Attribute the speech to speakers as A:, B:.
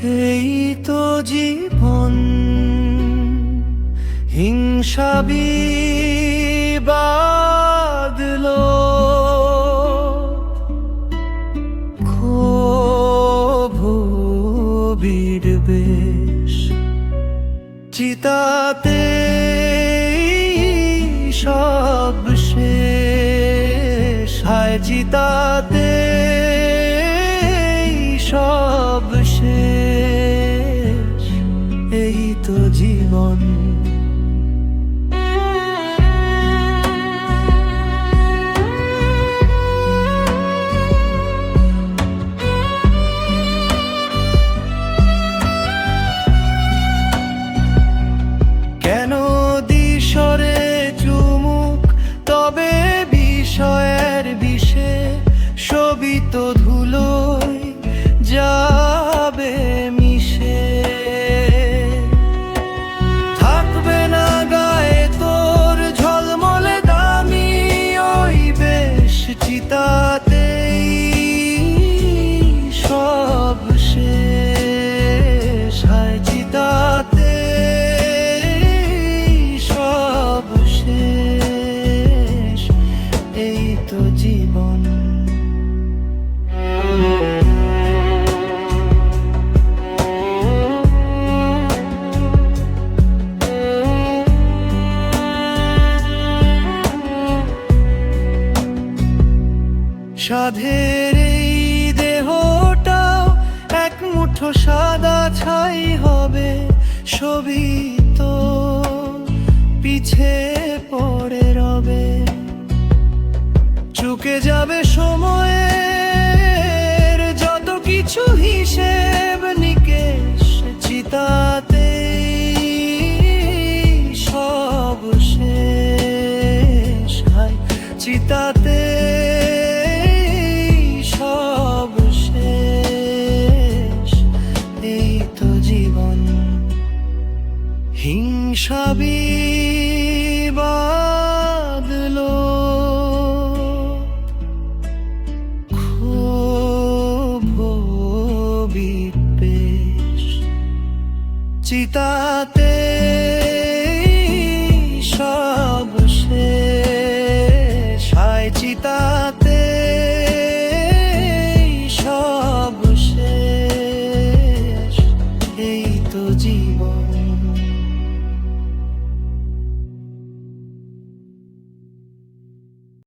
A: এই তো জীবন হিংসা বাদল ভিড় বেশ চিতাতে সব শেষ হায় চিতাতে সাধের এই দেহটাও এক মুঠো সাদা ছাই হবে ছবি তো পিছে পড়ে রবে। চুকে যাবে সময়ের যত কিছু হিসেব নিকেশ, চিতাতে সব শেষ চিতাতে ক্ষোভ পেশ চিতাতে